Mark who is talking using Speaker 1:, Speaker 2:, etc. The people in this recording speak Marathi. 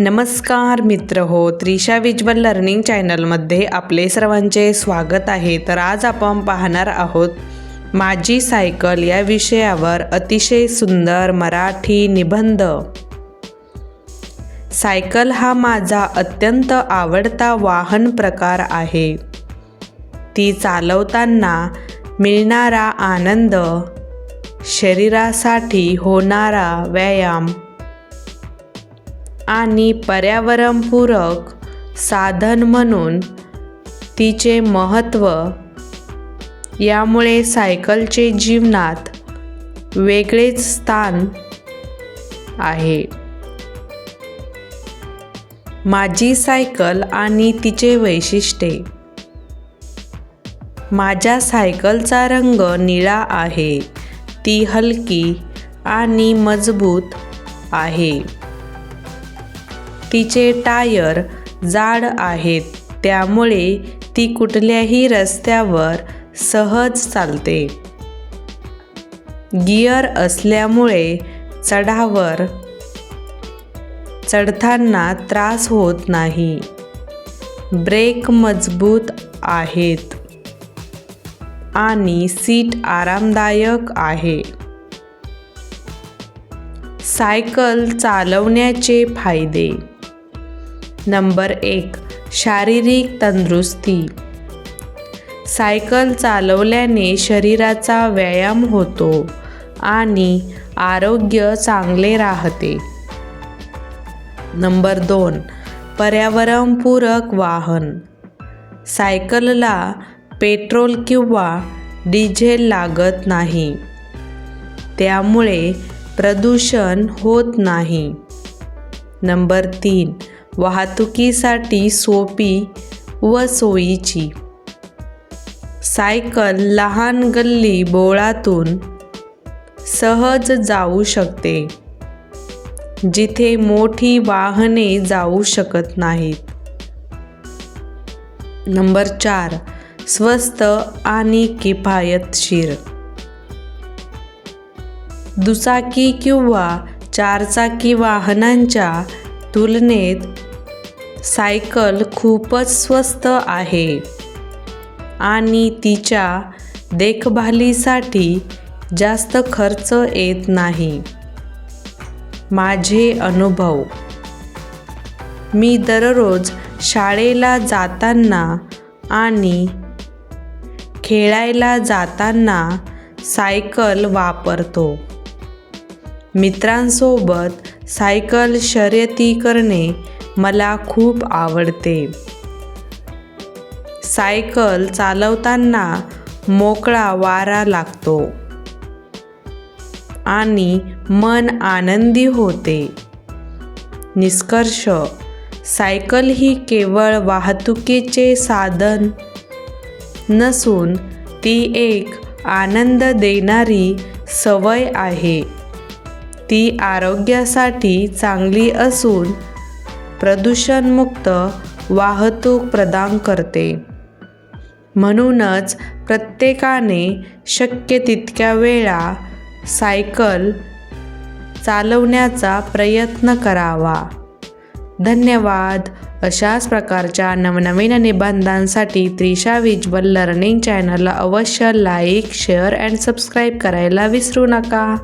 Speaker 1: नमस्कार मित्र हो त्रिशा विज्वल लर्निंग चॅनलमध्ये आपले सर्वांचे स्वागत आहे. तर आज आपण पाहणार आहोत माझी सायकल या विषयावर अतिशय सुंदर मराठी निबंध. सायकल हा माझा अत्यंत आवडता वाहन प्रकार आहे. ती चालवताना मिळणारा आनंद शरीरासाठी होणारा व्यायाम आणि पर्यावरणपूरक साधन म्हणून तिचे महत्त्व यामुळे सायकलचे जीवनात वेगळेच स्थान आहे. माझी सायकल आणि तिचे वैशिष्ट्ये. माझ्या सायकलचा रंग निळा आहे ती हलकी आणि मजबूत आहे. तिचे टायर जाड आहेत त्यामुळे ती कुठल्याही रस्त्यावर सहज चालते. गिअर असल्यामुळे चढावर चढताना त्रास होत नाही. ब्रेक मजबूत आहेत आणि सीट आरामदायक आहे. सायकल चालवण्याचे फायदे नंबर एक शारीरिक तंदुरुस्ती. सायकल चालवल्याने शरीराचा व्यायाम होतो आणि आरोग्य चांगले राहते. नंबर दोन पर्यावरणपूरक वाहन. सायकलला पेट्रोल किंवा डिझेल लागत नाही. त्यामुळे प्रदूषण होत नाही. नंबर तीन वाहतुकीसाठी सोपी व सोयीची. सायकल लहान गल्ली बोळातून सहज जाऊ शकते जिथे मोठी वाहने जाऊ शकत नाहीत. नंबर चार स्वस्त आणि किफायतशीर दुचाकी किंवा चारचाकी वाहनांच्या तुलनेत सायकल खूपच स्वस्त आहे. आणि तिच्या देखभालीसाठी जास्त खर्च येत नाही. माझे अनुभव. मी दररोज शाळेला जाताना आणि खेळायला जाताना सायकल वापरतो. मित्रांसोबत सायकल शर्यती करणे मला खूप आवडते. सायकल चालवताना मोकळा वारा लागतो. आणि मन आनंदी होते. निष्कर्ष सायकल ही केवळ वाहतुकीचे साधन नसून ती एक आनंद देणारी सवय आहे. ती आरोग्यासाठी चांगली असून प्रदूषणमुक्त वाहतूक प्रदान करते. म्हणूनच प्रत्येकाने शक्य तितक्या वेळा सायकल चालवण्याचा प्रयत्न करावा. धन्यवाद. अशाच प्रकारच्या नवनवीन निबंधांसाठी त्रिशा विजबल लर्निंग चॅनलला अवश्य लाईक शेअर अँड सबस्क्राईब करायला विसरू नका.